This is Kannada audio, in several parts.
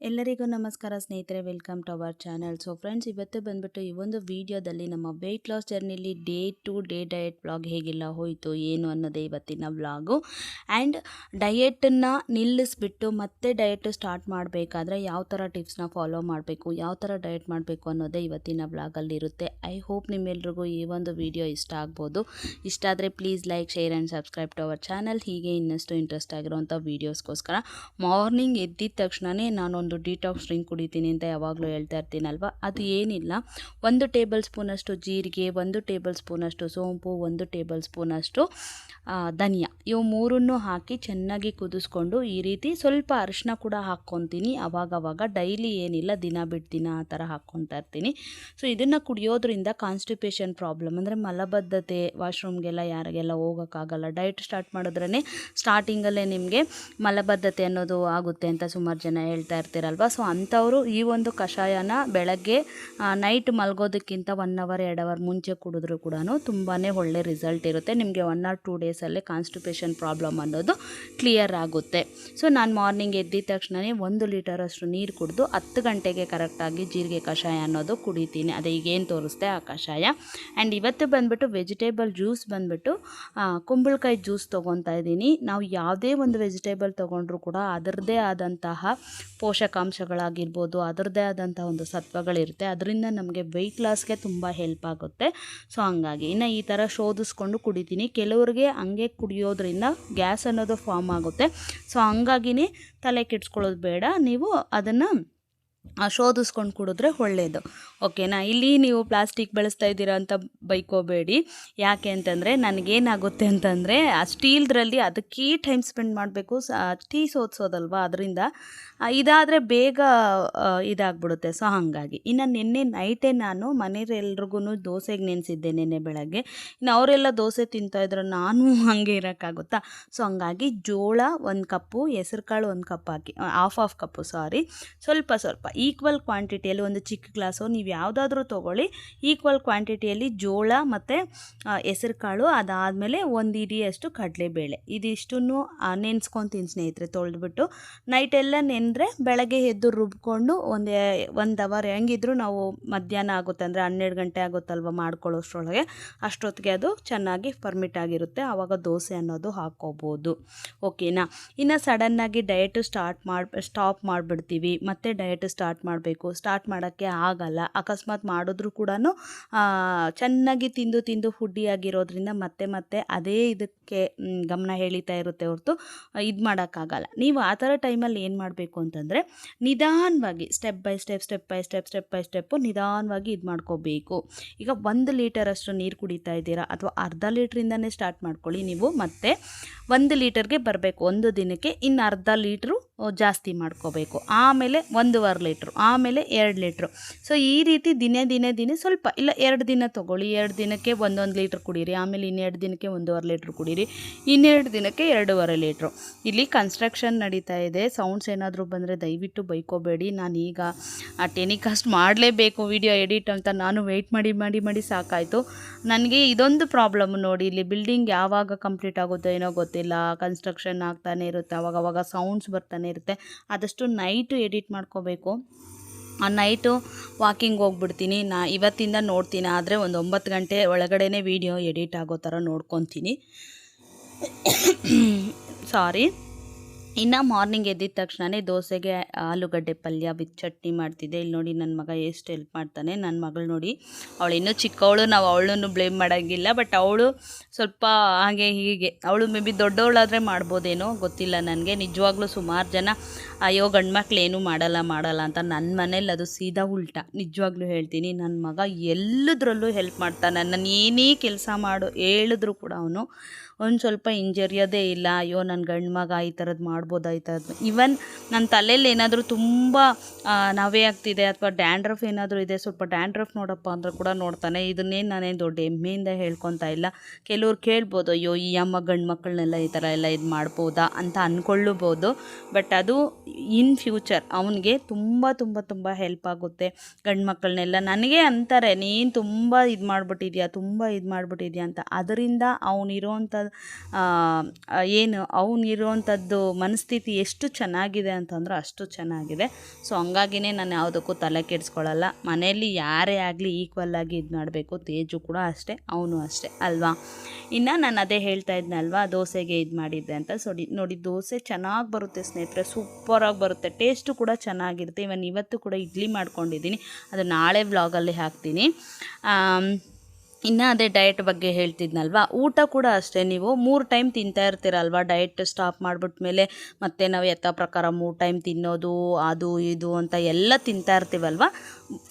ಎಲ್ಲರಿಗೂ ನಮಸ್ಕಾರ ಸ್ನೇಹಿತರೆ welcome to our channel so friends ಇವತ್ತು ಬಂದ್ಬಿಟ್ಟು ಈ ಒಂದು ವಿಡಿಯೋದಲ್ಲಿ ನಮ್ಮ weight loss ಜರ್ನಿಲಿ day to day diet vlog ಹೇಗೆಲ್ಲ ಹೋಯಿತು, ಏನು ಅನ್ನೋದೇ ಇವತ್ತಿನ ವ್ಲಾಗು ಆ್ಯಂಡ್ ಡಯೆಟನ್ನು ನಿಲ್ಲಿಸ್ಬಿಟ್ಟು ಮತ್ತೆ ಡಯಟ್ ಸ್ಟಾರ್ಟ್ ಮಾಡಬೇಕಾದ್ರೆ ಯಾವ ಥರ ಟಿಪ್ಸ್ನ ಫಾಲೋ ಮಾಡಬೇಕು, ಯಾವ ಥರ ಡಯಟ್ ಮಾಡಬೇಕು ಅನ್ನೋದೇ ಇವತ್ತಿನ ವ್ಲಾಗಲ್ಲಿರುತ್ತೆ ಐ ಹೋಪ್ ನಿಮ್ಮೆಲ್ರಿಗೂ ಈ ಒಂದು ವಿಡಿಯೋ ಇಷ್ಟ ಆಗ್ಬೋದು. ಇಷ್ಟ ಆದರೆ please like share and subscribe to our channel ಹೀಗೆ ಇನ್ನಷ್ಟು ಇಂಟ್ರೆಸ್ಟ್ ಆಗಿರುವಂಥ ವೀಡಿಯೋಸ್ಗೋಸ್ಕರ ಮಾರ್ನಿಂಗ್ ಎದ್ದಿದ ತಕ್ಷಣವೇ ನಾನೊಂದು ಡಿಟಾಕ್ಸ್ ಡ್ರಿಂಕ್ ಕುಡಿತೀನಿ ಅಂತ ಯಾವಾಗಲೂ ಹೇಳ್ತಾ ಇರ್ತೀನಲ್ವ? ಅದು ಏನಿಲ್ಲ. ಒಂದು ಟೇಬಲ್ ಸ್ಪೂನಷ್ಟು ಜೀರಿಗೆ, ಒಂದು ಟೇಬಲ್ ಸ್ಪೂನಷ್ಟು ಸೋಂಪು, ಒಂದು ಟೇಬಲ್ ಸ್ಪೂನಷ್ಟು ಧನಿಯಾ. ಇವು ಮೂರನ್ನು ಹಾಕಿ ಚೆನ್ನಾಗಿ ಕುದಿಸ್ಕೊಂಡು ಈ ರೀತಿ ಸ್ವಲ್ಪ ಅರಿಶಿನ ಕೂಡ ಹಾಕ್ಕೊತೀನಿ. ಅವಾಗವಾಗ ಡೈಲಿ ಏನಿಲ್ಲ, ದಿನ ಬಿಟ್ಟು ದಿನ ಆ ಥರ ಹಾಕ್ಕೊತಾ ಇರ್ತೀನಿ. ಸೊ ಇದನ್ನು ಕುಡಿಯೋದ್ರಿಂದ ಕಾನ್ಸ್ಟಿಪೇಷನ್ ಪ್ರಾಬ್ಲಮ್ ಅಂದರೆ ಮಲಬದ್ಧತೆ ವಾಶ್ರೂಮ್ಗೆಲ್ಲ ಯಾರಿಗೆಲ್ಲ ಹೋಗೋಕ್ಕಾಗಲ್ಲ. ಡಯಟ್ ಸ್ಟಾರ್ಟ್ ಮಾಡಿದ್ರೇ ಸ್ಟಾರ್ಟಿಂಗಲ್ಲೇ ನಿಮಗೆ ಮಲಬದ್ಧತೆ ಅನ್ನೋದು ಆಗುತ್ತೆ ಅಂತ ಸುಮಾರು ಜನ ಹೇಳ್ತಾ ಇರ್ತೀರಲ್ವ ಸೊ ಅಂಥವರು ಈ ಒಂದು ಕಷಾಯನ ಬೆಳಗ್ಗೆ ನೈಟ್ ಮಲ್ಗೋದಕ್ಕಿಂತ ಒನ್ ಅವರ್ ಎರಡು ಅವರ್ ಮುಂಚೆ ಕುಡಿದ್ರು ಕೂಡ ತುಂಬಾ ಒಳ್ಳೆ ರಿಸಲ್ಟ್ ಇರುತ್ತೆ. ನಿಮಗೆ ಒನ್ ಆರ್ ಟೂ ಡೇಸಲ್ಲೇ ಕಾನ್ಸ್ಟಿಪೇಷನ್ ಪ್ರಾಬ್ಲಮ್ ಅನ್ನೋದು ಕ್ಲಿಯರ್ ಆಗುತ್ತೆ. ಸೊ ನಾನು ಮಾರ್ನಿಂಗ್ ಎದ್ದಿದ ತಕ್ಷಣವೇ ಒಂದು ಲೀಟರಷ್ಟು ನೀರು ಕುಡಿದು ಹತ್ತು ಗಂಟೆಗೆ ಕರೆಕ್ಟಾಗಿ ಜೀರಿಗೆ ಕಷಾಯ ಅನ್ನೋದು ಕುಡಿತೀನಿ. ಅದೇ ಈಗೇನು ತೋರಿಸ್ದೆ ಆ ಕಷಾಯ. ಆ್ಯಂಡ್ ಇವತ್ತು ಬಂದುಬಿಟ್ಟು ವೆಜಿಟೇಬಲ್ ಜ್ಯೂಸ್ ಬಂದುಬಿಟ್ಟು ಕುಂಬಳಕಾಯಿ ಜ್ಯೂಸ್ ತೊಗೊತಾ ಇದ್ದೀನಿ. ನಾವು ಯಾವುದೇ ಒಂದು ವೆಜಿಟೇಬಲ್ ತೊಗೊಂಡ್ರೂ ಕೂಡ ಅದರದ್ದೇ ಆದಂತಹ ಪೋಷಕಾಂಶಗಳಾಗಿರ್ಬೋದು, ಅದರದ್ದೇ ಆದಂಥ ಒಂದು ಸತ್ವಗಳಿರುತ್ತೆ. ಅದರಿಂದ ನಮಗೆ ವೆಯ್ಟ್ ಲಾಸ್ಗೆ ತುಂಬ ಹೆಲ್ಪ್ ಆಗುತ್ತೆ. ಸೊ ಹಂಗಾಗಿ ಇನ್ನು ಈ ಥರ ಶೋಧಿಸ್ಕೊಂಡು ಕುಡಿತೀನಿ. ಕೆಲವ್ರಿಗೆ ಹಂಗೆ ಕುಡಿಯೋದ್ರಿಂದ ಗ್ಯಾಸ್ ಅನ್ನೋದು ಫಾರ್ಮ್ ಆಗುತ್ತೆ. ಸೊ ಹಂಗಾಗಿನೇ ತಲೆ ಕೆಡ್ಸ್ಕೊಳ್ಳೋದು ಬೇಡ. ನೀವು ಅದನ್ನು ಶೋಧಿಸ್ಕೊಂಡು ಕುಡಿದ್ರೆ ಒಳ್ಳೆಯದು ಓಕೆನಾ? ಇಲ್ಲಿ ನೀವು ಪ್ಲಾಸ್ಟಿಕ್ ಬಳಸ್ತಾ ಇದ್ದೀರಾ ಅಂತ ಬೈಕೋಬೇಡಿ. ಯಾಕೆ ಅಂತಂದರೆ ನನಗೇನಾಗುತ್ತೆ ಅಂತಂದರೆ ಆ ಸ್ಟೀಲ್ದ್ರಲ್ಲಿ ಅದಕ್ಕೆ ಟೈಮ್ ಸ್ಪೆಂಡ್ ಮಾಡಬೇಕು. ಟೀ ಸೋದಿಸೋದಲ್ವ ಅದರಿಂದ ಇದಾದರೆ ಬೇಗ ಇದಾಗ್ಬಿಡುತ್ತೆ. ಸೊ, ಹಾಗಾಗಿ. ಇನ್ನು ನಿನ್ನೆ ನೈಟೇ ನಾನು ಮನೆಯಲ್ಲರಿಗೂ ದೋಸೆಗೆ ನೆನೆಸಿದ್ದೆ ನಿನ್ನೆ ಬೆಳಗ್ಗೆ. ಇನ್ನು ಅವರೆಲ್ಲ ದೋಸೆ ತಿಂತಾಯಿದ್ರು ನಾನು ಹಾಗೆ ಇರೋಕ್ಕಾಗುತ್ತಾ? ಸೊ, ಹಂಗಾಗಿ ಜೋಳ ಒಂದು ಕಪ್ಪು ಹೆಸ್ರು ಕಾಳು ಒಂದು ಕಪ್ ಹಾಕಿ ಹಾಫ್ ಆಫ್ ಕಪ್ಪು ಸಾರಿ ಸ್ವಲ್ಪ ಸ್ವಲ್ಪ. ಈಕ್ವಲ್ ಕ್ವಾಂಟಿಟಿಯಲ್ಲಿ ಒಂದು ಚಿಕ್ಕ ಗ್ಲಾಸು, ನೀವು ಯಾವುದಾದ್ರೂ ತೊಗೊಳ್ಳಿ. ಈಕ್ವಲ್ ಕ್ವಾಂಟಿಟಿಯಲ್ಲಿ ಜೋಳ ಮತ್ತು ಹೆಸ್ರುಕಾಳು ಅದಾದಮೇಲೆ ಒಂದು ಇಡಿಯಷ್ಟು ಕಡಲೆಬೇಳೆ. ಇದಿಷ್ಟನ್ನು ನೆನೆಸ್ಕೊತೀನಿ ಸ್ನೇಹಿತರೆ, ತೊಳೆದ್ಬಿಟ್ಟು. ನೈಟೆಲ್ಲ ನೆನೆದ್ರೆ ಬೆಳಗ್ಗೆ ಎದ್ದು ರುಬ್ಕೊಂಡು ಒಂದು ಒಂದು ಅವರ್ ಹೆಂಗಿದ್ರು ನಾವು ಮಧ್ಯಾಹ್ನ ಆಗುತ್ತೆ ಅಂದರೆ ಹನ್ನೆರಡು ಗಂಟೆ ಆಗುತ್ತಲ್ವ ಮಾಡ್ಕೊಳ್ಳೋಷ್ಟ್ರೊಳಗೆ. ಅಷ್ಟೊತ್ತಿಗೆ ಅದು ಚೆನ್ನಾಗಿ ಪರ್ಮಿಟ್ ಆಗಿರುತ್ತೆ. ಆವಾಗ ದೋಸೆ ಅನ್ನೋದು ಹಾಕ್ಕೋಬೋದು. ಓಕೆನಾ? ಇನ್ನು ಸಡನ್ನಾಗಿ ಡಯಟು ಸ್ಟಾರ್ಟ್ ಮಾಡಿ ಸ್ಟಾಪ್ ಮಾಡಿಬಿಡ್ತೀವಿ. ಮತ್ತೆ ಡಯಟ್ ಸ್ಟಾರ್ಟ್ ಮಾಡಬೇಕು. ಸ್ಟಾರ್ಟ್ ಮಾಡೋಕ್ಕೆ ಆಗಲ್ಲ. ಅಕಸ್ಮಾತ್ ಮಾಡಿದ್ರೂ ಕೂಡ ಚೆನ್ನಾಗಿ ತಿಂದು ತಿಂದು ಫುಡ್ಡಿ ಆಗಿರೋದ್ರಿಂದ ಮತ್ತೆ ಮತ್ತೆ ಅದೇ ಇದಕ್ಕೆ ಗಮನ ಹೇಳಿತಾ ಇರುತ್ತೆ ಹೊರತು, ಇದು ಮಾಡೋಕ್ಕಾಗಲ್ಲ. ನೀವು ಆ ಥರ ಟೈಮಲ್ಲಿ ಏನು ಮಾಡಬೇಕು ಅಂತಂದರೆ, ನಿಧಾನವಾಗಿ step by step step by step step by step ನಿಧಾನವಾಗಿ ಇದು ಮಾಡ್ಕೋಬೇಕು. ಈಗ ಒಂದು ಲೀಟರಷ್ಟು ನೀರು ಕುಡಿತಾ ಇದ್ದೀರಾ ಅಥವಾ ಅರ್ಧ ಲೀಟ್ರಿಂದನೇ ಸ್ಟಾರ್ಟ್ ಮಾಡ್ಕೊಳ್ಳಿ ನೀವು, ಮತ್ತೆ ಒಂದು ಲೀಟರ್ಗೆ ಬರಬೇಕು. ಒಂದು ದಿನಕ್ಕೆ ಇನ್ನು ಅರ್ಧ ಲೀಟ್ರು ಜಾಸ್ತಿ ಮಾಡ್ಕೋಬೇಕು. ಆಮೇಲೆ ಒಂದೂವರೆ ಲೀಟ್ರು, ಆಮೇಲೆ ಎರಡು ಲೀಟ್ರು. ಸೊ ಈ ರೀತಿ ದಿನೇ ದಿನೇ ದಿನೇ ಸ್ವಲ್ಪ, ಇಲ್ಲ ಎರಡು ದಿನ ತೊಗೊಳ್ಳಿ, ಎರಡು ದಿನಕ್ಕೆ ಒಂದೊಂದು ಲೀಟ್ರ್ ಕುಡೀರಿ, ಆಮೇಲೆ ಇನ್ನೆರಡು ದಿನಕ್ಕೆ ಒಂದೂವರೆ ಲೀಟ್ರ್ ಕುಡೀರಿ, ಇನ್ನೆರಡು ದಿನಕ್ಕೆ ಎರಡೂವರೆ ಲೀಟ್ರು. ಇಲ್ಲಿ ಕನ್ಸ್ಟ್ರಕ್ಷನ್ ನಡೀತಾ ಇದೆ. ಸೌಂಡ್ಸ್ ಏನಾದರೂ ಬಂದರೆ ದಯವಿಟ್ಟು ಬೈಕೋಬೇಡಿ. ನಾನು ಈಗ ಆ ಟೆನಿಕಾಸ್ಟ್ ಮಾಡಲೇಬೇಕು ವಿಡಿಯೋ ಎಡಿಟ್ ಅಂತ ನಾನು ವೆಯ್ಟ್ ಮಾಡಿ ಮಾಡಿ ಮಾಡಿ ಸಾಕಾಯಿತು. ನನಗೆ ಇದೊಂದು ಪ್ರಾಬ್ಲಮ್ ನೋಡಿ, ಇಲ್ಲಿ ಬಿಲ್ಡಿಂಗ್ ಯಾವಾಗ ಕಂಪ್ಲೀಟ್ ಆಗುತ್ತೋ ಏನೋ ಗೊತ್ತಿಲ್ಲ. ಕನ್ಸ್ಟ್ರಕ್ಷನ್ ಆಗ್ತಾನೆ ಇರುತ್ತೆ. ಅವಾಗವಾಗ ಸೌಂಡ್ಸ್ ಬರ್ತಾನೆ ಇರುತ್ತೆ. ಆದಷ್ಟು ನೈಟು ಎಡಿಟ್ ಮಾಡ್ಕೋಬೇಕು. ಆ ನೈಟು ವಾಕಿಂಗ್ ಹೋಗ್ಬಿಡ್ತೀನಿ. ನಾ ಇವತ್ತಿಂದ ನೋಡ್ತೀನಿ. ಆದರೆ ಒಂದು ಒಂಬತ್ತು ಗಂಟೆ ಒಳಗಡೆನೇ ವೀಡಿಯೋ ಎಡಿಟ್ ಆಗೋ ಥರ ನೋಡ್ಕೊತೀನಿ. ಸಾರಿ ಇನ್ನು ಮಾರ್ನಿಂಗ್ ಎದ್ದಿದ ತಕ್ಷಣವೇ ದೋಸೆಗೆ ಆಲೂಗಡ್ಡೆ ಪಲ್ಯ ವಿತ್ ಚಟ್ನಿ ಮಾಡ್ತಿದ್ದೆ. ಇಲ್ಲಿ ನೋಡಿ ನನ್ನ ಮಗ ಎಷ್ಟು ಹೆಲ್ಪ್ ಮಾಡ್ತಾನೆ. ನನ್ನ ಮಗಳು ನೋಡಿ ಅವಳು ಇನ್ನೂ ಚಿಕ್ಕವಳು, ನಾವು ಅವಳನ್ನು ಬ್ಲೇಮ್ ಮಾಡೋಂಗಿಲ್ಲ ಬಟ್ ಅವಳು ಸ್ವಲ್ಪ ಹಾಗೆ ಹೀಗೆ. ಅವಳು ಮೇ ಬಿ ದೊಡ್ಡವಳಾದರೆ ಮಾಡ್ಬೋದೇನೋ ಗೊತ್ತಿಲ್ಲ ನನಗೆ. ನಿಜವಾಗ್ಲೂ ಸುಮಾರು ಜನ, ಅಯ್ಯೋ ಗಂಡು ಏನೂ ಮಾಡಲ್ಲ ಮಾಡಲ್ಲ ಅಂತ ನನ್ನ ಮನೇಲಿ ಅದು ಸೀದಾ ಉಲ್ಟಾ. ನಿಜವಾಗ್ಲೂ ಹೇಳ್ತೀನಿ ನನ್ನ ಮಗ ಎಲ್ಲದರಲ್ಲೂ ಹೆಲ್ಪ್ ಮಾಡ್ತಾನೆ. ನಾನು ಏನೇ ಕೆಲಸ ಮಾಡು, ಹೇಳಿದ್ರು ಕೂಡ ಅವನು ಒಂದು ಸ್ವಲ್ಪ ಹಿಂಜರಿಯೋದೇ ಇಲ್ಲ. ಅಯ್ಯೋ ನನ್ನ ಗಂಡು ಮಗ ಈ ಥರದ್ದು ಮಾಡ್ಬೋದಾ, ಈ ಥರದ್ದು ಈವನ್ ನನ್ನ ತಲೆಯಲ್ಲಿ ಏನಾದರೂ ತುಂಬ ನವೆ ಆಗ್ತಿದೆ ಅಥವಾ ಡ್ಯಾಂಡ್ರಫ್ ಏನಾದರೂ ಇದೆ, ಸ್ವಲ್ಪ ಡ್ಯಾಂಡ್ರಫ್ ನೋಡಪ್ಪ ಅಂದ್ರೆ ಕೂಡ ನೋಡ್ತಾನೆ. ಇದನ್ನೇನು ನಾನೇನು ದೊಡ್ಡ ಹೆಮ್ಮೆಯಿಂದ ಹೇಳ್ಕೊತಾ ಇಲ್ಲ. ಕೆಲವ್ರು ಕೇಳ್ಬೋದು, ಅಯ್ಯೋ, ಈ ಅಮ್ಮ ಗಂಡು ಮಕ್ಕಳನ್ನೆಲ್ಲ ಈ ಥರ ಎಲ್ಲ ಇದು ಮಾಡ್ಬೋದಾ? ಅಂತ ಅಂದ್ಕೊಳ್ಳಬೋದು ಬಟ್ ಅದು ಇನ್ ಫ್ಯೂಚರ್ ಅವನಿಗೆ ತುಂಬ ತುಂಬ ತುಂಬ ಹೆಲ್ಪ್ ಆಗುತ್ತೆ. ಗಂಡು ಮಕ್ಕಳನ್ನೆಲ್ಲ ನನಗೆ ಅಂತಾರೆ, ನೀನು ತುಂಬ ಇದು ಮಾಡಿಬಿಟ್ಟಿದ್ಯಾ, ತುಂಬ ಇದು ಮಾಡಿಬಿಟ್ಟಿದ್ಯಾ? ಅಂತ. ಅದರಿಂದ ಅವನಿರೋವಂಥ ಏನು ಅವನಿರುವಂಥದ್ದು ಮನಸ್ಥಿತಿ ಎಷ್ಟು ಚೆನ್ನಾಗಿದೆ ಅಂತಂದ್ರೆ ಅಷ್ಟು ಚೆನ್ನಾಗಿದೆ. ಸೊ ಹಂಗಾಗಿನೇ ನಾನು ಯಾವುದಕ್ಕೂ ತಲೆ ಕೆಡಿಸ್ಕೊಳ್ಳಲ್ಲ ಮನೆಯಲ್ಲಿ ಯಾರೇ ಆಗಲಿ ಈಕ್ವಲ್ ಆಗಿ ಇದು ಮಾಡಬೇಕು. ತೇಜು ಕೂಡ ಅಷ್ಟೇ, ಅವನು ಅಷ್ಟೇ, ಅಲ್ವಾ? ಇನ್ನು ನಾನು ಅದೇ ಹೇಳ್ತಾ ಇದ್ನಲ್ವಾ, ದೋಸೆಗೆ ಇದು ಮಾಡಿದ್ದೆ ಅಂತ. ಸೊಡಿ ನೋಡಿ, ದೋಸೆ ಚೆನ್ನಾಗಿ ಬರುತ್ತೆ ಸ್ನೇಹಿತರೆ, ಸೂಪರಾಗಿ ಬರುತ್ತೆ ಟೇಸ್ಟು ಕೂಡ ಚೆನ್ನಾಗಿರುತ್ತೆ. ಇವನ್ ಇವತ್ತು ಕೂಡ ಇಡ್ಲಿ ಮಾಡ್ಕೊಂಡಿದ್ದೀನಿ. ಅದು ನಾಳೆ ವ್ಲಾಗಲ್ಲಿ ಹಾಕ್ತೀನಿ. ಇನ್ನು ಅದೇ ಡಯಟ್ ಬಗ್ಗೆ ಹೇಳ್ತಿದ್ನಲ್ವಾ? ಊಟ ಕೂಡ ಅಷ್ಟೇ ನೀವು. ಮೂರು ಟೈಮ್ ತಿಂತಾ ಇರ್ತೀರಲ್ವಾ ಡಯಟ್ ಸ್ಟಾಪ್ ಮಾಡಿಬಿಟ್ಮೇಲೆ ಮತ್ತೆ ನಾವು ಯಥಾ ಪ್ರಕಾರ ಮೂರು ಟೈಮ್ ತಿನ್ನೋದು, ಅದು, ಇದು ಅಂತ ಎಲ್ಲ ತಿಂತಾ ಇರ್ತೀವಲ್ವ?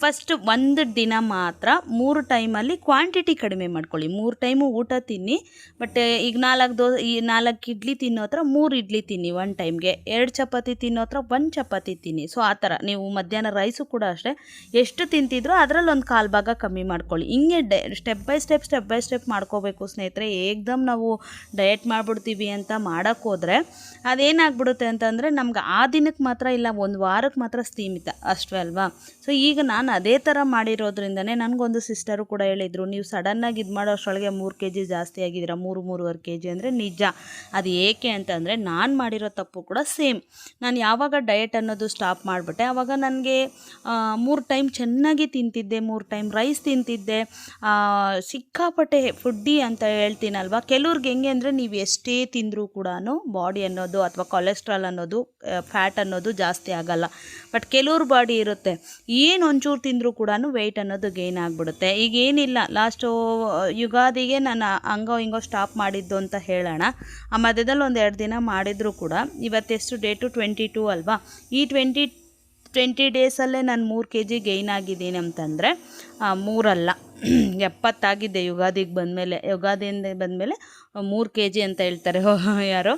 ಫಸ್ಟ್ ಒಂದು ದಿನ ಮಾತ್ರ ಮೂರು ಟೈಮಲ್ಲಿ ಕ್ವಾಂಟಿಟಿ ಕಡಿಮೆ ಮಾಡ್ಕೊಳ್ಳಿ. ಮೂರು ಟೈಮು ಊಟ ತಿನ್ನಿ ಬಟ್ ಈಗ ನಾಲ್ಕು ದೋ, ಈ ನಾಲ್ಕು ಇಡ್ಲಿ ತಿನ್ನೋ ಹತ್ರ ಮೂರು ಇಡ್ಲಿ ತಿನ್ನಿ ಒನ್ ಟೈಮ್ಗೆ ಎರಡು ಚಪಾತಿ ತಿನ್ನೋ ಹತ್ರ ಒಂದು ಚಪಾತಿ ತಿನ್ನಿ. ಸೊ ಆ ಥರ. ನೀವು ಮಧ್ಯಾಹ್ನ ರೈಸು ಕೂಡ ಅಷ್ಟೇ. ಎಷ್ಟು ತಿಂತಿದ್ರು ಅದರಲ್ಲಿ ಒಂದು ಕಾಲು ಭಾಗ ಕಮ್ಮಿ ಮಾಡ್ಕೊಳ್ಳಿ. ಹಿಂಗೆ ಡೆ step by step step by step ಮಾಡ್ಕೋಬೇಕು ಸ್ನೇಹಿತರೆ. ಏಕ್ದಮ್ ನಾವು ಡಯಟ್ ಮಾಡಿಬಿಡ್ತೀವಿ ಅಂತ ಮಾಡೋಕ್ಕೆ ಅದೇನಾಗ್ಬಿಡುತ್ತೆ ಅಂತಂದರೆ ನಮ್ಗೆ ಆ ದಿನಕ್ಕೆ ಮಾತ್ರ ಇಲ್ಲ, ಒಂದು ವಾರಕ್ಕೆ ಮಾತ್ರ ಸೀಮಿತ ಅಷ್ಟೇ ಅಲ್ವಾ? ಸೊ ಈಗ ನಾನು ಅದೇ ಥರ ಮಾಡಿರೋದ್ರಿಂದನೇ ನನಗೊಂದು ಸಿಸ್ಟರು ಕೂಡ ಹೇಳಿದರು, ನೀವು ಸಡನ್ನಾಗಿ ಇದು ಮಾಡೋ ಅಷ್ಟರೊಳಗೆ ಮೂರು ಕೆ ಜಿ ಜಾಸ್ತಿ ಆಗಿದ್ದೀರಾ, ಮೂರು, ಮೂರುವರೆ ಕೆ ಜಿ ಅಂದರೆ ನಿಜ. ಅದು ಏಕೆ ಅಂತಂದರೆ ನಾನು ಮಾಡಿರೋ ತಪ್ಪು ಕೂಡ ಸೇಮ್. ನಾನು ಯಾವಾಗ ಡಯಟ್ ಅನ್ನೋದು ಸ್ಟಾಪ್ ಮಾಡಿಬಿಟ್ಟೆ ಆವಾಗ ನನಗೆ ಮೂರು ಟೈಮ್ ಚೆನ್ನಾಗಿ ತಿಂತಿದ್ದೆ, ಮೂರು ಟೈಮ್ ರೈಸ್ ತಿಂತಿದ್ದೆ ಸಿಕ್ಕಾಪಟ್ಟೆ ಫುಡ್ಡಿ ಅಂತ ಹೇಳ್ತೀನಲ್ವಾ? ಕೆಲವ್ರಿಗೆ ಹೆಂಗೆ ಅಂದರೆ ನೀವು ಎಷ್ಟೇ ತಿಂದರೂ ಕೂಡ ಬಾಡಿ ಅನ್ನೋದು ಅಥವಾ ಕೊಲೆಸ್ಟ್ರಾಲ್ ಅನ್ನೋದು ಫ್ಯಾಟ್ ಅನ್ನೋದು ಜಾಸ್ತಿ ಆಗಲ್ಲ. ಬಟ್ ಕೆಲವ್ರ ಬಾಡಿ ಇರುತ್ತೆ. ಏನು ಒಂಚೂರು ತಿಂದರೂ ಕೂಡ ವೆಯ್ಟ್ ಅನ್ನೋದು ಗೇನ್ ಆಗಿಬಿಡುತ್ತೆ. ಈಗ ಏನಿಲ್ಲ ಲಾಸ್ಟು ಯುಗಾದಿಗೆ ನಾನು ಹಂಗೋ ಹಿಂಗೋ ಸ್ಟಾಪ್ ಮಾಡಿದ್ದು ಅಂತ ಹೇಳೋಣ. ಆ ಮಧ್ಯದಲ್ಲಿ ಒಂದು ಎರಡು ದಿನ ಮಾಡಿದರೂ ಕೂಡ ಇವತ್ತೆಷ್ಟು ಡೇಟು ಟ್ವೆಂಟಿ ಟೂ ಅಲ್ವಾ? ಈ ಟ್ವೆಂಟಿ ಟ್ವೆಂಟಿ ಡೇಸಲ್ಲೇ ನಾನು ಮೂರು ಕೆ ಜಿ ಗೈನ್ ಆಗಿದ್ದೀನಿ ಅಂತಂದರೆ ಮೂರಲ್ಲ. ಎಪ್ಪತ್ತಾಗಿದ್ದೆ ಯುಗಾದಿಗೆ ಬಂದಮೇಲೆ. ಯುಗಾದಿಯಿಂದ ಬಂದಮೇಲೆ ಮೂರು ಕೆ ಜಿ ಅಂತ ಹೇಳ್ತಾರೆ. ಯಾರೋ.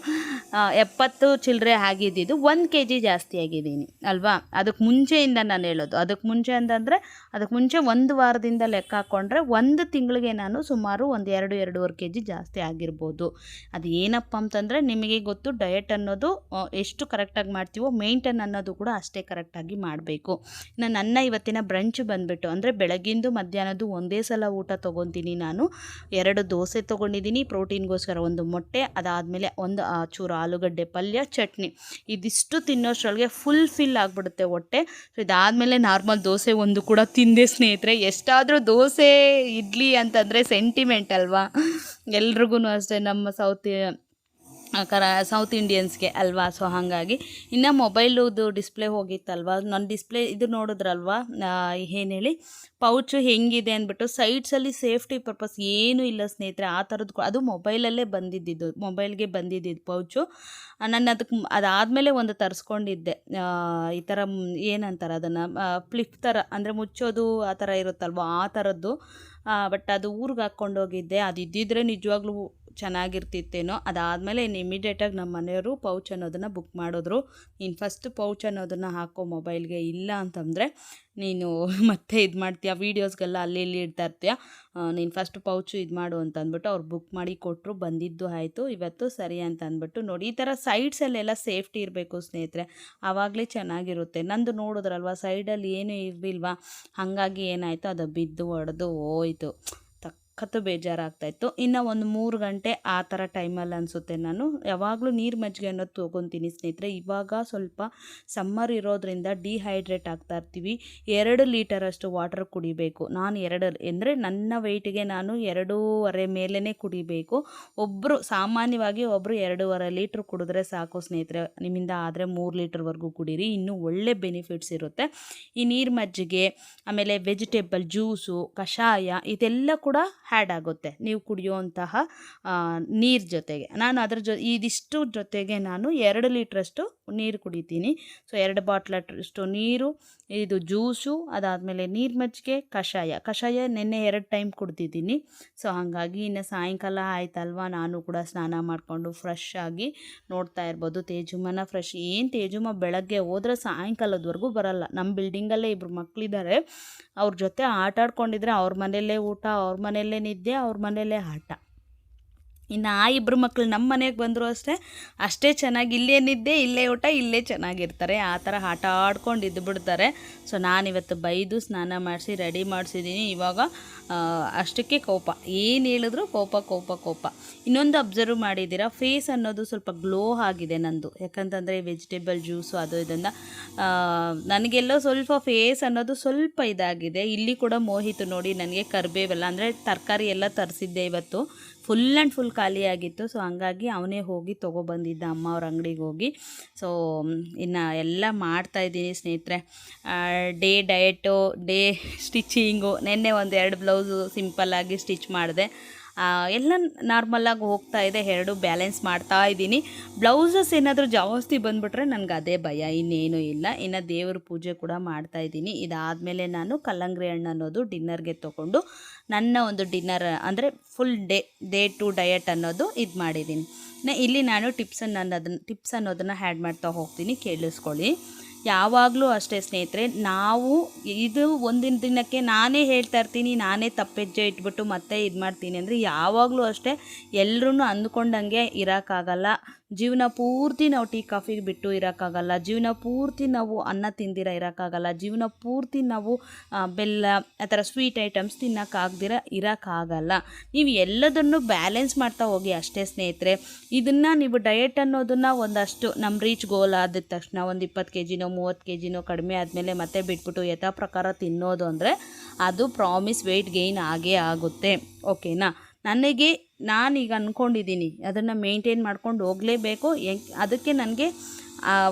ಎಪ್ಪತ್ತು ಚಿಲ್ಲರೆ ಆಗಿದ್ದಿದ್ದು ಒಂದು ಕೆ ಜಿ ಜಾಸ್ತಿ ಆಗಿದ್ದೀನಿ, ಅಲ್ವಾ? ಅದಕ್ಕೆ ಮುಂಚೆಯಿಂದ ನಾನು ಹೇಳೋದು. ಅದಕ್ಕೆ ಮುಂಚೆ ಅಂತಂದರೆ ಅದಕ್ಕೆ ಮುಂಚೆ ಒಂದು ವಾರದಿಂದ ಲೆಕ್ಕ ಹಾಕ್ಕೊಂಡ್ರೆ ಒಂದು ತಿಂಗಳಿಗೆ ನಾನು ಸುಮಾರು ಒಂದು ಎರಡು, ಎರಡೂವರೆ ಕೆ ಜಿ ಜಾಸ್ತಿ ಆಗಿರ್ಬೋದು. ಅದು ಏನಪ್ಪ ಅಂತಂದರೆ, ನಿಮಗೆ ಗೊತ್ತು ಡಯಟ್ ಅನ್ನೋದು ಎಷ್ಟು ಕರೆಕ್ಟಾಗಿ ಮಾಡ್ತೀವೋ ಮೇಂಟೈನ್ ಅನ್ನೋದು ಕೂಡ ಅಷ್ಟೇ ಕರೆಕ್ಟಾಗಿ ಮಾಡಬೇಕು. ಇನ್ನು ನನ್ನ ಇವತ್ತಿನ ಬ್ರಂಚ್ ಬಂದುಬಿಟ್ಟು, ಅಂದರೆ ಬೆಳಗಿಂದು ಮಧ್ಯಾಹ್ನದ್ದು ಒಂದೇ ಸಲ ಊಟ ತೊಗೊತೀನಿ ನಾನು. ಎರಡು ದೋಸೆ ತೊಗೊಂಡಿದ್ದೀನಿ, ಪ್ರೋಟೀನ್ಗೋಸ್ಕರ ಒಂದು ಮೊಟ್ಟೆ, ಅದಾದಮೇಲೆ ಒಂದು ಚೂರು ಆಲೂಗಡ್ಡೆ ಪಲ್ಯ, ಚಟ್ನಿ. ಇದಿಷ್ಟು ತಿನ್ನೋಷ್ಟರೊಳಗೆ ಫುಲ್ ಫಿಲ್ ಆಗಿಬಿಡುತ್ತೆ ಹೊಟ್ಟೆ. ಸೊ ಇದಾದಮೇಲೆ ನಾರ್ಮಲ್ ದೋಸೆ ಒಂದು ಕೂಡ ತಿಂದೆ ಸ್ನೇಹಿತರೆ. ಎಷ್ಟಾದರೂ ದೋಸೆ, ಇಡ್ಲಿ ಅಂತಂದರೆ ಸೆಂಟಿಮೆಂಟ್ ಅಲ್ವಾ? ಎಲ್ರಿಗೂ ಅಷ್ಟೇ ನಮ್ಮ ಸೌತ್ ಕರ ಸೌತ್ ಇಂಡಿಯನ್ಸ್ಗೆ ಅಲ್ವಾ? ಸೊ ಹಾಗಾಗಿ. ಇನ್ನು ಮೊಬೈಲುದು ಡಿಸ್ಪ್ಲೇ ಹೋಗಿತ್ತಲ್ವಾ? ನನ್ನ ಡಿಸ್ಪ್ಲೇ ಇದು ನೋಡಿದ್ರಲ್ವಾ? ಏನು ಹೇಳಿ? ಪೌಚು ಹೆಂಗಿದೆ ಅಂದ್ಬಿಟ್ಟು ಸೈಡ್ಸಲ್ಲಿ ಸೇಫ್ಟಿ ಪರ್ಪಸ್ ಏನೂ ಇಲ್ಲ ಸ್ನೇಹಿತರೆ. ಆ ಥರದ್ದು ಅದು ಮೊಬೈಲಲ್ಲೇ ಬಂದಿದ್ದಿದ್ದು, ಮೊಬೈಲ್ಗೆ ಬಂದಿದ್ದಿದ್ದು ಪೌಚು ನಾನು ಅದಕ್ಕೆ ಅದಾದಮೇಲೆ ಒಂದು ತರಿಸ್ಕೊಂಡಿದ್ದೆ. ಈ ಥರ ಏನಂತಾರೆ ಅದನ್ನು? ಫ್ಲಿಪ್ ಥರ ಅಂದರೆ ಮುಚ್ಚೋದು ಆ ಥರ ಇರುತ್ತಲ್ವ? ಆ ಥರದ್ದು ಬಟ್ ಅದು ಊರಿಗೆ ಹಾಕ್ಕೊಂಡೋಗಿದ್ದೆ. ಅದು ಇದ್ದಿದ್ದರೆ ನಿಜವಾಗ್ಲೂ ಚೆನ್ನಾಗಿರ್ತಿತ್ತೇನೋ ಅದಾದಮೇಲೆ ಇನ್ನು ಇಮಿಡಿಯೇಟಾಗಿ ನಮ್ಮ ಮನೆಯವರು ಪೌಚ್ ಅನ್ನೋದನ್ನು ಬುಕ್ ಮಾಡಿದ್ರು. ನೀನು ಫಸ್ಟ್ ಪೌಚ್ ಅನ್ನೋದನ್ನು ಹಾಕೋ ಮೊಬೈಲ್ಗೆ ಇಲ್ಲ ಅಂತಂದರೆ ನೀನು ಮತ್ತೆ ಇದು ಮಾಡ್ತೀಯ? ವೀಡಿಯೋಸ್ಗೆಲ್ಲ ಅಲ್ಲಿ ಇಲ್ಲಿ ಇಡ್ತಾ ಇರ್ತೀಯ? ನೀನು ಫಸ್ಟ್ ಪೌಚು ಇದು ಮಾಡು ಅಂತ ಅಂದ್ಬಿಟ್ಟು ಅವ್ರು ಬುಕ್ ಮಾಡಿ ಕೊಟ್ಟರು ಬಂದಿದ್ದು ಆಯಿತು. ಇವತ್ತು ಸರಿ ಅಂತ ಅಂದ್ಬಿಟ್ಟು ನೋಡಿ, ಈ ಥರ ಸೈಡ್ಸಲ್ಲೆಲ್ಲ ಸೇಫ್ಟಿ ಇರಬೇಕು ಸ್ನೇಹಿತರೆ. ಆವಾಗಲೇ ಚೆನ್ನಾಗಿರುತ್ತೆ. ನಂದು ನೋಡಿದ್ರಲ್ವ ಸೈಡಲ್ಲಿ ಏನೂ ಇರಲಿಲ್ವಾ? ಹಾಗಾಗಿ ಏನಾಯಿತು? ಅದು ಬಿದ್ದು ಹೊಡೆದು ಹೋಯ್ತು. ಸಖತ್ತು ಬೇಜಾರಾಗ್ತಾಯಿತ್ತು. ಇನ್ನು ಒಂದು ಮೂರು ಗಂಟೆ ಆ ಥರ ಟೈಮಲ್ಲಿ ಅನಿಸುತ್ತೆ ನಾನು. ಯಾವಾಗಲೂ ನೀರು ಮಜ್ಜಿಗೆ ಅನ್ನೋದು ತೊಗೊತೀನಿ ಸ್ನೇಹಿತರೆ. ಇವಾಗ ಸ್ವಲ್ಪ ಸಮ್ಮರ್ ಇರೋದ್ರಿಂದ ಡಿಹೈಡ್ರೇಟ್ ಆಗ್ತಾ ಇರ್ತೀವಿ ಎರಡು ಲೀಟರಷ್ಟು ವಾಟರ್ ಕುಡಿಬೇಕು. ನಾನು ಎರಡು ಅಂದರೆ ನನ್ನ ವೆಯ್ಟಿಗೆ ನಾನು ಎರಡೂವರೆ ಮೇಲೇ ಕುಡಿಬೇಕು. ಒಬ್ಬರು ಸಾಮಾನ್ಯವಾಗಿ ಒಬ್ಬರು ಎರಡೂವರೆ ಲೀಟ್ರ್ ಕುಡಿದ್ರೆ ಸಾಕು ಸ್ನೇಹಿತರೆ. ನಿಮ್ಮಿಂದ ಆದರೆ ಮೂರು ಲೀಟ್ರ್ವರೆಗೂ ಕುಡೀರಿ. ಇನ್ನೂ ಒಳ್ಳೆ ಬೆನಿಫಿಟ್ಸ್ ಇರುತ್ತೆ. ಈ ನೀರು ಮಜ್ಜಿಗೆ, ಆಮೇಲೆ ವೆಜಿಟೇಬಲ್ ಜ್ಯೂಸು, ಕಷಾಯ, ಇದೆಲ್ಲ ಕೂಡ ಹ್ಯಾಡ್ ಆಗುತ್ತೆ. ನೀವು ಕುಡಿಯುವಂತಹ ನೀರು ಜೊತೆಗೆ. ನಾನು ಅದ್ರ ಜೊ ಇದಿಷ್ಟು ಜೊತೆಗೆ ನಾನು ಎರಡು ಲೀಟ್ರಷ್ಟು ನೀರು ಕುಡಿತೀನಿ. ಸೊ ಎರಡು ಬಾಟ್ಲಷ್ಟು ನೀರು, ಇದು ಜ್ಯೂಸು, ಅದಾದಮೇಲೆ ನೀರು ಮಜ್ಜಿಗೆ ಕಷಾಯ. ಕಷಾಯ ನಿನ್ನೆ ಎರಡು ಟೈಮ್ ಕುಡ್ತಿದ್ದೀನಿ ಸೊ ಹಾಗಾಗಿ ಇನ್ನು ಸಾಯಂಕಾಲ ಆಯ್ತಲ್ವಾ? ನಾನು ಕೂಡ ಸ್ನಾನ ಮಾಡಿಕೊಂಡು ಫ್ರೆಶ್ ಆಗಿ ನೋಡ್ತಾ ಇರ್ಬೋದು. ತೇಜುಮನ ಫ್ರೆಶ್ ಏನು ತೇಜುಮ ಬೆಳಗ್ಗೆ ಹೋದ್ರೆ ಸಾಯಂಕಾಲದವರೆಗೂ ಬರಲ್ಲ. ನಮ್ಮ ಬಿಲ್ಡಿಂಗಲ್ಲೇ ಇಬ್ಬರು ಮಕ್ಕಳಿದ್ದಾರೆ ಅವ್ರ ಜೊತೆ ಆಟ ಆಡ್ಕೊಂಡಿದ್ರೆ ಅವ್ರ ಮನೆಯಲ್ಲೇ ಊಟ, ಅವ್ರ ಮನೆಯಲ್ಲೇ ನಿದ್ದೆ, ಅವ್ರ ಮನೆಯಲ್ಲೇ ಆಟ. ಇನ್ನು ಆ ಇಬ್ಬರು ಮಕ್ಕಳು ನಮ್ಮ ಮನೆಗೆ ಬಂದರೂ ಅಷ್ಟೇ ಅಷ್ಟೇ ಚೆನ್ನಾಗಿ ಇಲ್ಲೇ ನಿದ್ದೆ, ಇಲ್ಲೇ ಊಟ, ಇಲ್ಲೇ ಚೆನ್ನಾಗಿರ್ತಾರೆ. ಆ ಥರ ಆಟ ಆಡ್ಕೊಂಡು ಇದ್ದು ಬಿಡ್ತಾರೆ. ಸೊ ನಾನಿವತ್ತು ಬೈದು ಸ್ನಾನ ಮಾಡಿಸಿ, ರೆಡಿ ಮಾಡಿಸಿದ್ದೀನಿ ಇವಾಗ ಅಷ್ಟಕ್ಕೆ ಕೋಪ. ಏನು ಹೇಳಿದ್ರು ಕೋಪ ಕೋಪ ಕೋಪ. ಇನ್ನೊಂದು ಅಬ್ಸರ್ವ್ ಮಾಡಿದ್ದೀರಾ? ಫೇಸ್ ಅನ್ನೋದು ಸ್ವಲ್ಪ ಗ್ಲೋ ಆಗಿದೆ ನಂದು. ಯಾಕಂತಂದರೆ ವೆಜಿಟೇಬಲ್ ಜ್ಯೂಸು ಅದು ಇದನ್ನು ನನಗೆಲ್ಲೋ ಸ್ವಲ್ಪ ಫೇಸ್ ಅನ್ನೋದು ಸ್ವಲ್ಪ ಇದಾಗಿದೆ. ಇಲ್ಲಿ ಕೂಡ ಮೋಹಿತು ನೋಡಿ, ನನಗೆ ಕರಿಬೇವೆಲ್ಲ, ಅಂದರೆ ತರಕಾರಿ ಎಲ್ಲ ತರಿಸಿದ್ದೆ ಇವತ್ತು. ಫುಲ್ ಆ್ಯಂಡ್ ಫುಲ್ ಖಾಲಿಯಾಗಿತ್ತು ಸೊ ಹಂಗಾಗಿ ಅವನೇ ಹೋಗಿ ತೊಗೊಬಂದಿದ್ದ ಅಮ್ಮ ಅವ್ರ ಅಂಗಡಿಗೆ ಹೋಗಿ. ಸೊ ಇನ್ನು ಎಲ್ಲ ಮಾಡ್ತಾಯಿದ್ದೀನಿ ಸ್ನೇಹಿತರೆ. ಡೇ ಡಯಟು, ಡೇ ಸ್ಟಿಚಿಂಗು ನಿನ್ನೆ ಒಂದು ಎರಡು ಬ್ಲೌಸು ಸಿಂಪಲ್ಲಾಗಿ ಸ್ಟಿಚ್ ಮಾಡಿದೆ. ಎಲ್ಲ ನಾರ್ಮಲಾಗಿ ಹೋಗ್ತಾ ಇದೆ, ಎರಡು ಬ್ಯಾಲೆನ್ಸ್ ಮಾಡ್ತಾ ಇದ್ದೀನಿ. ಬ್ಲೌಸಸ್ ಏನಾದರೂ ಜಾಸ್ತಿ ಬಂದುಬಿಟ್ರೆ ನನಗೆ ಅದೇ ಭಯ, ಇನ್ನೇನು ಇಲ್ಲ. ಇನ್ನು ದೇವ್ರ ಪೂಜೆ ಕೂಡ ಮಾಡ್ತಾ ಇದ್ದೀನಿ. ಇದಾದಮೇಲೆ ನಾನು ಕಲ್ಲಂಗಡಿ ಹಣ್ಣು ಅನ್ನೋದು ಡಿನ್ನರ್ಗೆ ತೊಗೊಂಡು ನನ್ನ ಒಂದು ಡಿನ್ನರ್ ಅಂದರೆ full day day to diet ಅನ್ನೋದು ಇದು ಮಾಡಿದ್ದೀನಿ. ಇಲ್ಲಿ ನಾನು ಟಿಪ್ಸನ್ನು ಅನ್ನೋದನ್ನು ಟಿಪ್ಸ್ ಅನ್ನೋದನ್ನು ಆ್ಯಡ್ ಮಾಡ್ತಾ ಹೋಗ್ತೀನಿ, ಕೇಳಿಸ್ಕೊಳ್ಳಿ. ಯಾವಾಗಲೂ ಅಷ್ಟೇ ಸ್ನೇಹಿತರೆ, ನಾವು ಇದು ಒಂದಿನ ದಿನಕ್ಕೆ ನಾನೇ ಹೇಳ್ತಾ ಇರ್ತೀನಿ, ನಾನೇ ತಪ್ಪೆಜ್ಜೆ ಇಟ್ಬಿಟ್ಟು ಮತ್ತೆ ಇದು ಮಾಡ್ತೀನಿ ಅಂದರೆ ಯಾವಾಗಲೂ ಅಷ್ಟೇ ಎಲ್ಲರೂ ಅಂದ್ಕೊಂಡಂಗೆ ಇರೋಕ್ಕಾಗಲ್ಲ ಜೀವನ ಪೂರ್ತಿ ನಾವು ಟೀ ಕಾಫಿಗೆ ಬಿಟ್ಟು ಇರೋಕ್ಕಾಗಲ್ಲ ಜೀವನ ಪೂರ್ತಿ ನಾವು ಅನ್ನ ತಿಂದಿರ ಇರೋಕ್ಕಾಗಲ್ಲ ಜೀವನ ಪೂರ್ತಿ ನಾವು ಬೆಲ್ಲ, ಆ ಥರ ಸ್ವೀಟ್ ಐಟಮ್ಸ್ ತಿನ್ನೋಕ್ಕಾಗ್ದಿರ ಇರೋಕ್ಕಾಗಲ್ಲ ನೀವು ಎಲ್ಲದನ್ನು ಬ್ಯಾಲೆನ್ಸ್ ಮಾಡ್ತಾ ಹೋಗಿ ಅಷ್ಟೇ ಸ್ನೇಹಿತರೆ. ಇದನ್ನು ನೀವು ಡಯಟ್ ಅನ್ನೋದನ್ನು ಒಂದಷ್ಟು ನಮ್ಮ ರೀಚ್ ಗೋಲ್ ಆದ ತಕ್ಷಣ ಒಂದು ಇಪ್ಪತ್ತು ಕೆ ಜಿನೋ ಮೂವತ್ತು ಕೆ ಜಿನೋ ಕಡಿಮೆ ಆದಮೇಲೆ ಮತ್ತೆ ಬಿಟ್ಬಿಟ್ಟು ಯಥಾ ಪ್ರಕಾರ ತಿನ್ನೋದು ಅಂದರೆ ಅದು ಪ್ರಾಮಿಸ್ ವೆಯ್ಟ್ ಗೈನ್ ಆಗೇ ಆಗುತ್ತೆ. ಓಕೆನಾ ನನಗೆ ನಾನೀಗ ಅಂದ್ಕೊಂಡಿದ್ದೀನಿ ಅದನ್ನು ಮೇಂಟೈನ್ ಮಾಡ್ಕೊಂಡು ಹೋಗಲೇಬೇಕು. ಅದಕ್ಕೆ ನನಗೆ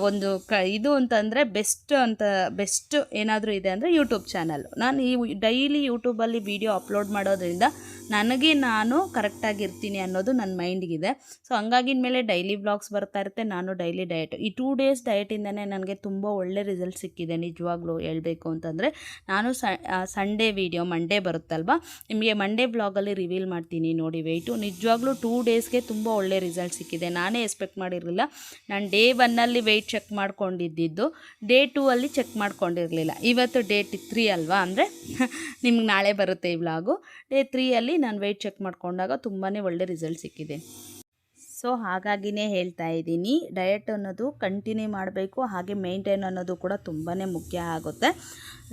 ಒಂದು ಕ, ಇದು ಅಂತಂದರೆ ಬೆಸ್ಟ್ ಅಂತ ಬೆಸ್ಟ್ ಏನಾದರೂ ಇದೆ ಅಂದರೆ ಯೂಟ್ಯೂಬ್ ಚಾನಲ್ ನಾನು ಈ ಡೈಲಿ ಯೂಟ್ಯೂಬಲ್ಲಿ ವೀಡಿಯೋ ಅಪ್ಲೋಡ್ ಮಾಡೋದ್ರಿಂದ ನನಗೆ ನಾನು ಕರೆಕ್ಟಾಗಿರ್ತೀನಿ ಅನ್ನೋದು ನನ್ನ ಮೈಂಡಿಗಿದೆ. ಸೊ ಹಂಗಾಗಿನ ಮೇಲೆ ಡೈಲಿ ಬ್ಲಾಗ್ಸ್ ಬರ್ತಾ ಇರುತ್ತೆ, ನಾನು ಡೈಲಿ ಡಯಟ್ ಈ ಟೂ ಡೇಸ್ ಡಯಟಿಂದನೇ ನನಗೆ ತುಂಬ ಒಳ್ಳೆ ರಿಸಲ್ಟ್ ಸಿಕ್ಕಿದೆ ನಿಜವಾಗ್ಲೂ ಹೇಳಬೇಕು ಅಂತಂದರೆ. ನಾನು ಸಂಡೇ ವೀಡಿಯೋ ಮಂಡೇ ಬರುತ್ತಲ್ವ? ನಿಮಗೆ ಮಂಡೇ ಬ್ಲಾಗಲ್ಲಿ ರಿವೀಲ್ ಮಾಡ್ತೀನಿ ನೋಡಿ ವೆಯ್ಟು ನಿಜವಾಗ್ಲೂ ಟೂ ಡೇಸ್ಗೆ ತುಂಬ ಒಳ್ಳೆ ರಿಸಲ್ಟ್ ಸಿಕ್ಕಿದೆ. ನಾನೇ ಎಕ್ಸ್ಪೆಕ್ಟ್ ಮಾಡಿರಲಿಲ್ಲ. ನಾನು ಡೇ ಒನ್ನಲ್ಲಿ ವೆಯ್ಟ್ ಚೆಕ್ ಮಾಡ್ಕೊಂಡಿದ್ದಿದ್ದು ಡೇ ಟೂ ಅಲ್ಲಿ ಚೆಕ್ ಮಾಡ್ಕೊಂಡಿರಲಿಲ್ಲ. ಇವತ್ತು ಡೇ ತ್ರೀ ಅಲ್ವಾ ಅಂದರೆ, ನಿಮ್ಗೆ ನಾಳೆ ಬರುತ್ತೆ ಈ ವ್ಲಾಗು ಡೇ ತ್ರೀಯಲ್ಲಿ ನಾನು ವೆಯ್ಟ್ ಚೆಕ್ ಮಾಡ್ಕೊಂಡಾಗ ತುಂಬಾ ಒಳ್ಳೆ ರಿಸಲ್ಟ್ ಸಿಕ್ಕಿದೆ. ಸೊ, ಹಾಗಾಗಿನೇ ಹೇಳ್ತಾ ಇದ್ದೀನಿ. ಡಯಟ್ ಅನ್ನೋದು ಕಂಟಿನ್ಯೂ ಮಾಡಬೇಕು. ಹಾಗೆ ಮೇಂಟೈನ್ ಅನ್ನೋದು ಕೂಡ ತುಂಬಾ ಮುಖ್ಯ ಆಗುತ್ತೆ.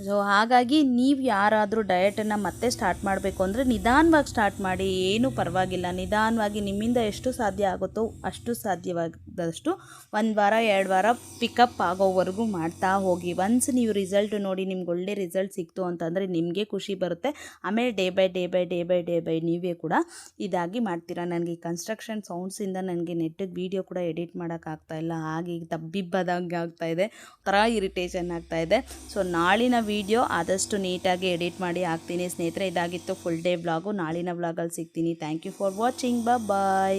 ಸೊ, ಹಾಗಾಗಿ ನೀವು ಯಾರಾದರೂ ಡಯಟನ್ನು ಮತ್ತೆ ಸ್ಟಾರ್ಟ್ ಮಾಡಬೇಕು ಅಂದರೆ ನಿಧಾನವಾಗಿ ಸ್ಟಾರ್ಟ್ ಮಾಡಿ. ಏನೂ ಪರವಾಗಿಲ್ಲ. ನಿಧಾನವಾಗಿ ನಿಮ್ಮಿಂದ ಎಷ್ಟು ಸಾಧ್ಯ ಆಗುತ್ತೋ ಅಷ್ಟು ಸಾಧ್ಯವಾದಷ್ಟು ಒಂದು ವಾರ, ಎರಡು ವಾರ ಪಿಕಪ್ ಆಗೋವರೆಗೂ ಮಾಡ್ತಾ ಹೋಗಿ. ಒನ್ಸ್ ನೀವು ರಿಸಲ್ಟ್ ನೋಡಿ ನಿಮ್ಗೆ ಒಳ್ಳೆ ರಿಸಲ್ಟ್ ಸಿಕ್ತು ಅಂತಂದರೆ ನಿಮಗೆ ಖುಷಿ ಬರುತ್ತೆ. ಆಮೇಲೆ day by day by day by day by day ಕೂಡ ಇದಾಗಿ ಮಾಡ್ತೀರಾ. ನನಗೆ ಕನ್ಸ್ಟ್ರಕ್ಷನ್ ಸೌಂಡ್ಸಿಂದ ನನಗೆ ನೆಟ್ಟಿಗೆ ವೀಡಿಯೋ ಕೂಡ ಎಡಿಟ್ ಮಾಡೋಕ್ಕಾಗ್ತಾ ಇಲ್ಲ. ಹಾಗೆ ಈಗ ತಬ್ಬಿಬ್ಬದಂಗೆ ಆಗ್ತಾ ಇದೆ. ಒಂಥರ ಇರಿಟೇಷನ್ ಆಗ್ತಾ ಇದೆ. ಸೊ ನಾಳಿನ ವೀಡಿಯೋ ಆದಷ್ಟು ನೀಟಾಗಿ ಎಡಿಟ್ ಮಾಡಿ ಹಾಕ್ತೀನಿ. ಸ್ನೇಹಿತರೆ, ಇದಾಗಿತ್ತು ಫುಲ್ ಡೇ ವ್ಲಾಗು ನಾಳಿನ ವ್ಲಾಗಲ್ಲಿ ಸಿಗ್ತೀನಿ. Thank you for watching bye